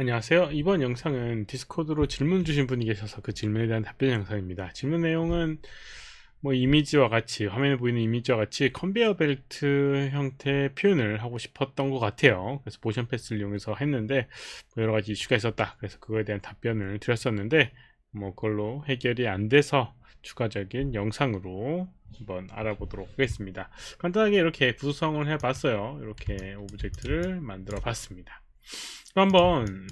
안녕하세요. 이번 영상은 디스코드로 질문 주신 분이 계셔서 그 질문에 대한 답변 영상입니다. 질문 내용은 뭐 이미지와 같이 화면에 보이는 이미지와 같이 컨베이어 벨트 형태의 표현을 하고 싶었던 것 같아요. 그래서 모션 패스를 이용해서 했는데 뭐 여러 가지 이슈가 있었다. 그래서 그거에 대한 답변을 드렸었는데 뭐 그걸로 해결이 안 돼서 추가적인 영상으로 한번 알아보도록 하겠습니다. 간단하게 이렇게 구성을 해봤어요. 이렇게 오브젝트를 만들어 봤습니다. 한번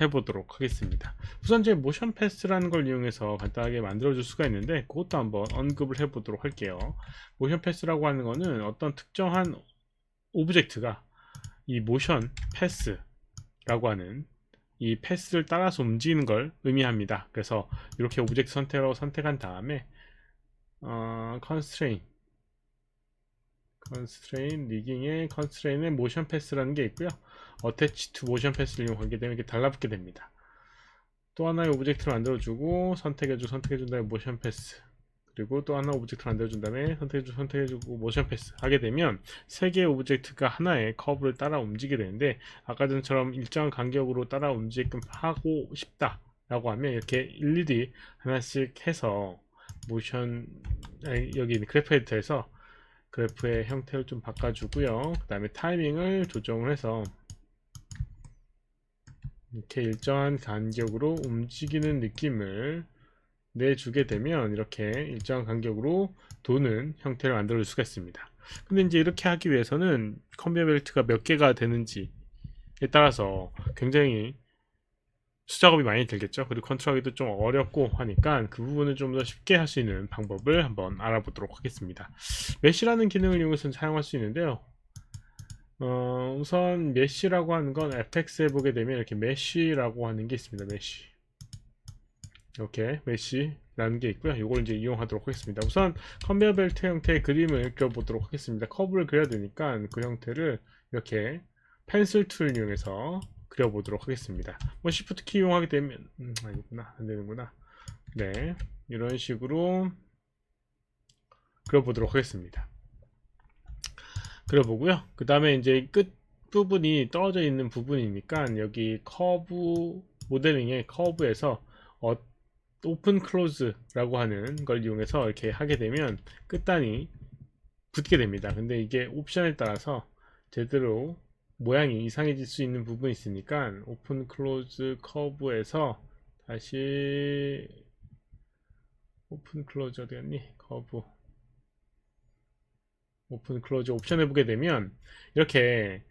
해보도록 하겠습니다. 우선 제 모션 패스라는 걸 이용해서 간단하게 만들어 줄 수가 있는데 그것도 한번 언급을 해 보도록 할게요. 모션 패스라고 하는 거는 어떤 특정한 오브젝트가 이 모션 패스라고 하는 이 패스를 따라서 움직이는 걸 의미합니다. 그래서 이렇게 오브젝트 선택으로 선택한 다음에 어, constraint 리깅의 constraint의 모션 패스라는 게 있고요. attach to motion 패스를 이용하게 되면 이렇게 달라붙게 됩니다. 또 하나의 오브젝트를 만들어주고 선택해주고 선택해준 다음에 모션 패스 그리고 또 하나 오브젝트를 만들어준 다음에 선택해주고 선택해주고 모션 패스 하게 되면 세 개의 오브젝트가 하나의 커브를 따라 움직이게 되는데 아까 전처럼 일정한 간격으로 따라 움직이게끔 하고 싶다 라고 하면 이렇게 일일이 하나씩 해서 모션 여기 그래프 에디터에서 그래프의 형태를 좀 바꿔주고요 그 다음에 타이밍을 조정을 해서 이렇게 일정한 간격으로 움직이는 느낌을 내주게 되면 이렇게 일정한 간격으로 도는 형태를 만들어 줄 수가 있습니다. 근데 이제 이렇게 하기 위해서는 컨베이어 벨트가 몇 개가 되는지에 따라서 굉장히 수작업이 많이 들겠죠. 그리고 컨트롤하기도 좀 어렵고 하니까 그 부분을 좀 더 쉽게 할 수 있는 방법을 한번 알아보도록 하겠습니다. 메시라는 기능을 이용해서 사용할 수 있는데요. 어, 우선 메쉬라고 하는 건 fx에 보게 되면 이렇게 메쉬라고 하는 게 있습니다. 메쉬. 이렇게 메쉬라는 게 있고요. 이걸 이제 이용하도록 하겠습니다. 우선 컨베이어 벨트 형태의 그림을 그려보도록 하겠습니다. 커브를 그려야 되니까 그 형태를 이렇게 펜슬 툴 이용해서 그려보도록 하겠습니다. 뭐 Shift 키 이용하게 되면 음, 아니구나 안 되는구나. 네 이런 식으로 그려보도록 하겠습니다. 그려보고요. 그 다음에 이제 끝 부분이 떨어져 있는 부분이니까 여기 커브 모델링의 커브에서 어, 오픈 클로즈라고 하는 걸 이용해서 이렇게 하게 되면 끝단이 붙게 됩니다. 근데 이게 옵션에 따라서 제대로 모양이 이상해질 수 있는 부분이 있으니까 오픈 클로즈 커브에서 다시 오픈 클로즈 어디 갔니? 커브 오픈 클로즈 옵션 해보게 되면 이렇게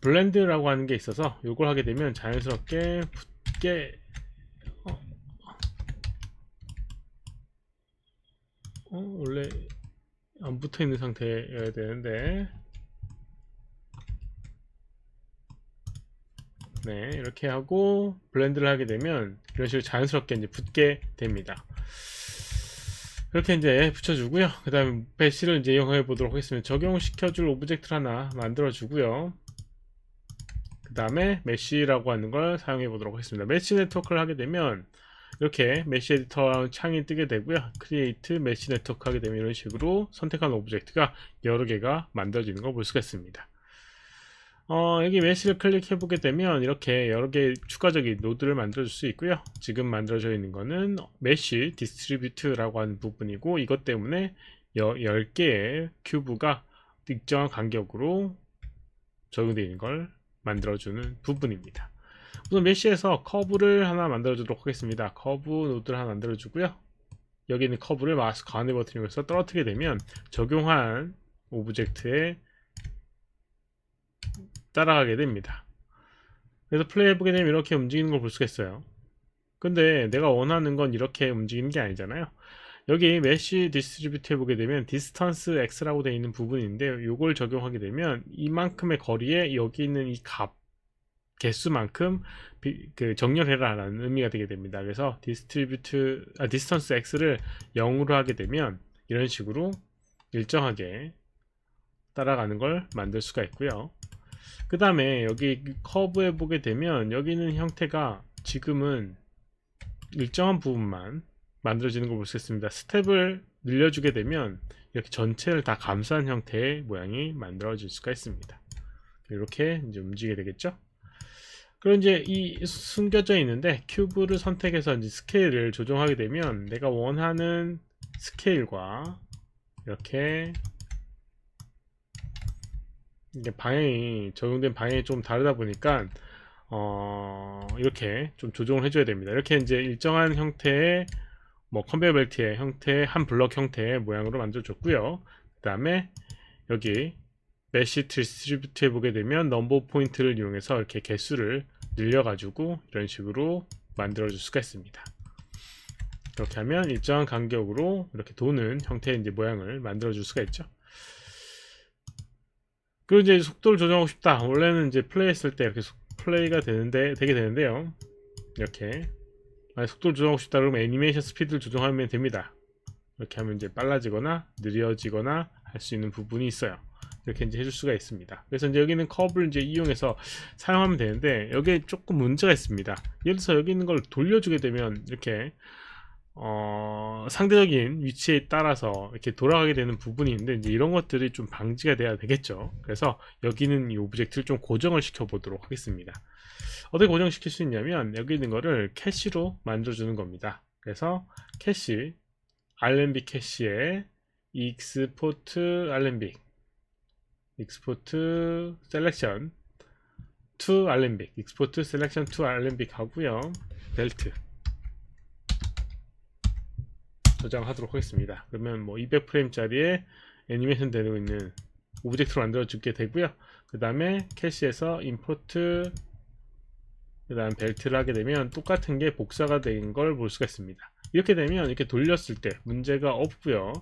블렌드라고 하는 게 있어서 이걸 하게 되면 자연스럽게 붙게 어, 어, 원래 안 붙어 있는 상태여야 되는데 네 이렇게 하고 블렌드를 하게 되면 이런 식으로 자연스럽게 이제 붙게 됩니다 이렇게 이제 붙여주고요. 그 다음에 배시를 이제 이용해 보도록 하겠습니다. 적용시켜줄 오브젝트를 하나 만들어 주고요. 그 다음에 메시라고 하는 걸 사용해 보도록 하겠습니다. 메시 네트워크를 하게 되면 이렇게 메시 에디터 창이 뜨게 되고요. 크리에이트 메시 네트워크 하게 되면 이런 식으로 선택한 오브젝트가 여러 개가 만들어지는 걸 볼 수가 있습니다. 어, 여기 메시를 클릭해 보게 되면 이렇게 여러 개 추가적인 노드를 만들어 줄 수 있고요. 지금 만들어져 있는 거는 메시 디스트리뷰트라고 하는 부분이고 이것 때문에 10개의 큐브가 일정한 간격으로 적용되어 있는 걸 만들어 주는 부분입니다. 우선 메시에서 커브를 하나 만들어 주도록 하겠습니다. 커브 노드를 하나 만들어 주고요. 여기 있는 커브를 마우스 가운데 버튼을 해서 떨어뜨리게 되면 적용한 오브젝트의 따라가게 됩니다. 그래서 플레이 해 보게 되면 이렇게 움직이는 걸 볼 수가 있어요. 근데 내가 원하는 건 이렇게 움직이는 게 아니잖아요. 여기 메쉬 디스트리뷰트 해보게 되면 디스턴스 x라고 되어 있는 부분인데 이걸 적용하게 되면 이만큼의 거리에 여기 있는 이 값 개수만큼 비, 그 정렬해라 라는 의미가 되게 됩니다. 그래서 디스트리뷰트 아, 디스턴스 x를 0으로 하게 되면 이런 식으로 일정하게 따라가는 걸 만들 수가 있고요. 그 다음에 여기 커브에 보게 되면 여기는 형태가 지금은 일정한 부분만 만들어지는 걸 볼 수 있습니다. 스텝을 늘려주게 되면 이렇게 전체를 다 감싼 형태의 모양이 만들어질 수가 있습니다. 이렇게 이제 움직이게 되겠죠. 그럼 이제 이 숨겨져 있는데 큐브를 선택해서 이제 스케일을 조정하게 되면 내가 원하는 스케일과 이렇게 이게 방향이 적용된 방향이 좀 다르다 보니까 어 이렇게 좀 조정을 해줘야 됩니다. 이렇게 이제 일정한 형태의 뭐 컨베이어 벨트의 형태의 한 블럭 형태의 모양으로 만들어줬고요. 그 다음에 여기 메시 디스트리뷰트 해보게 되면 넘버 포인트를 이용해서 이렇게 개수를 늘려가지고 이런 식으로 만들어줄 수가 있습니다. 이렇게 하면 일정한 간격으로 이렇게 도는 형태의 모양을 만들어줄 수가 있죠. 그리고 이제 속도를 조정하고 싶다. 원래는 이제 플레이했을 때 이렇게 속- 플레이가 되는데 되게 되는데요. 이렇게 만약 속도를 조정하고 싶다 그러면 애니메이션 스피드를 조정하면 됩니다. 이렇게 하면 이제 빨라지거나 느려지거나 할 수 있는 부분이 있어요. 이렇게 이제 해줄 수가 있습니다. 그래서 이제 여기는 커브를 이제 이용해서 사용하면 되는데 여기에 조금 문제가 있습니다. 예를 들어서 여기 있는 걸 돌려주게 되면 이렇게 어, 상대적인 위치에 따라서 이렇게 돌아가게 되는 부분이 있는데 이제 이런 것들이 좀 방지가 돼야 되겠죠. 그래서 여기는 이 오브젝트를 좀 고정을 시켜 보도록 하겠습니다. 어떻게 고정시킬 수 있냐면 여기 있는 거를 캐시로 만들어 주는 겁니다. 그래서 캐시 RMB 캐시에 익스포트 RMB 익스포트 셀렉션 to 알렘빅 익스포트 셀렉션 to 알렘빅 하고요 벨트 저장하도록 하겠습니다. 그러면 뭐 200프레임짜리에 애니메이션 되고 있는 오브젝트로 만들어 주게 되고요. 그 다음에 캐시에서 임포트 그 다음 벨트를 하게 되면 똑같은 게 복사가 된 걸 볼 수가 있습니다. 이렇게 되면 이렇게 돌렸을 때 문제가 없고요.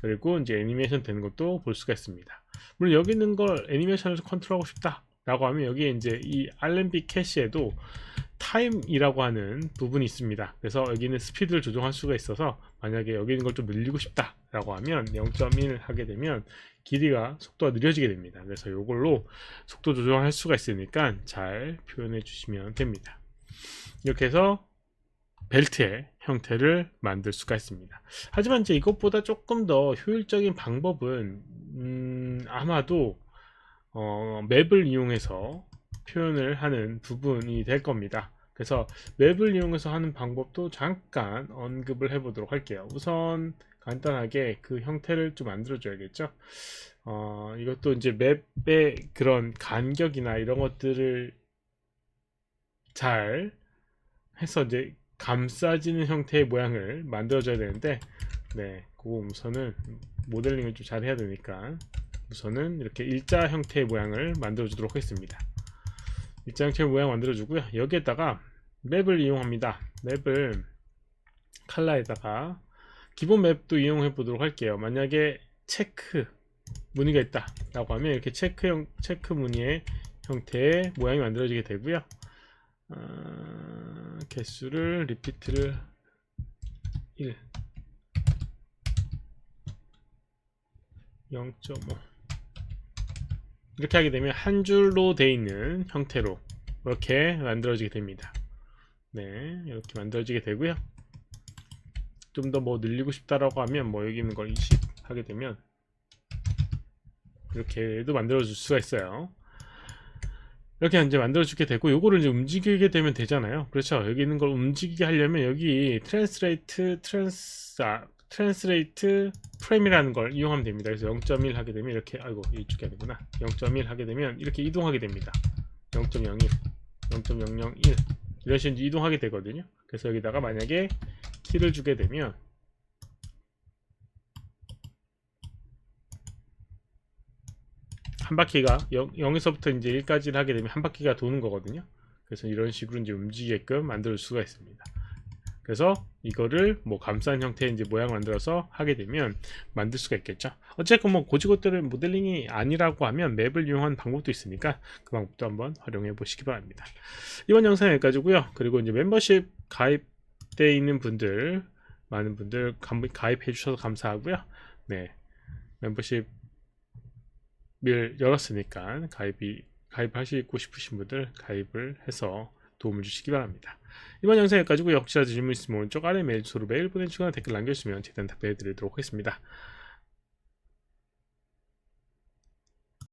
그리고 이제 애니메이션 되는 것도 볼 수가 있습니다. 물론 여기 있는 걸 애니메이션에서 컨트롤하고 싶다 라고 하면 여기에 이제 이 RMB 캐시에도 타임이라고 하는 부분이 있습니다. 그래서 여기는 스피드를 조정할 수가 있어서 만약에 여기 있는 걸 좀 늘리고 싶다 라고 하면 0.1 하게 되면 길이가 속도가 느려지게 됩니다 그래서 이걸로 속도 조정할 수가 있으니까 잘 표현해 주시면 됩니다 이렇게 해서 벨트의 형태를 만들 수가 있습니다. 하지만 이제 이것보다 조금 더 효율적인 방법은 음, 아마도 어, 맵을 이용해서 표현을 하는 부분이 될 겁니다. 그래서 맵을 이용해서 하는 방법도 잠깐 언급을 해보도록 할게요. 우선 간단하게 그 형태를 좀 만들어 줘야겠죠. 어, 이것도 이제 맵의 그런 간격이나 이런 것들을 잘 해서 이제 감싸지는 형태의 모양을 만들어줘야 되는데 네, 그거 우선은 모델링을 좀 잘 해야 되니까 우선은 이렇게 일자 형태의 모양을 만들어 주도록 하겠습니다 일자 형태의 모양 만들어 주고요 여기에다가 맵을 이용합니다. 맵을 칼라에다가 기본 맵도 이용해 보도록 할게요. 만약에 체크 무늬가 있다 라고 하면 이렇게 체크형 체크 무늬의 형태의 모양이 만들어지게 되고요. 어, 개수를 리피트를 1 0.5 이렇게 하게 되면 한 줄로 되어 있는 형태로 이렇게 만들어지게 됩니다 네 이렇게 만들어지게 되고요. 좀 더 뭐 늘리고 싶다라고 하면 뭐 여기 있는 걸 20 하게 되면 이렇게도 만들어 줄 수가 있어요. 이렇게 이제 만들어 주게 되고 요거를 이제 움직이게 되면 되잖아요. 그렇죠? 여기 있는 걸 움직이게 하려면 여기 트랜스레이트 트랜스 아, 트랜스레이트 프레임이라는 걸 이용하면 됩니다. 그래서 0.1 하게 되면 이렇게 아이고 이쪽이 아니구나. 0.1 하게 되면 이렇게 이동하게 됩니다. 0.01 0.001 이런 식으로 이동하게 되거든요 그래서 여기다가 만약에 키를 주게 되면 한 바퀴가 0, 0에서부터 이제 1까지를 하게 되면 한 바퀴가 도는 거거든요. 그래서 이런 식으로 이제 움직이게끔 만들 수가 있습니다. 그래서 이거를 뭐 감싼 형태의 이제 모양 만들어서 하게 되면 만들 수가 있겠죠. 어쨌건 뭐 고지것들은 모델링이 아니라고 하면 맵을 이용한 방법도 있으니까 그 방법도 한번 활용해 보시기 바랍니다. 이번 영상 여기까지고요. 그리고 이제 멤버십 가입돼 있는 분들 많은 분들 감- 가입해 주셔서 감사하고요. 네. 멤버십 을 열었으니까 가입이 가입하시고 싶으신 분들 가입을 해서 도움을 주시기 바랍니다. 이번 영상 여기까지고요. 혹시라도 질문 있으면 오른쪽 아래 메일 주소로 메일 보내주거나 댓글 남겨주시면 최대한 답변해 드리도록 하겠습니다.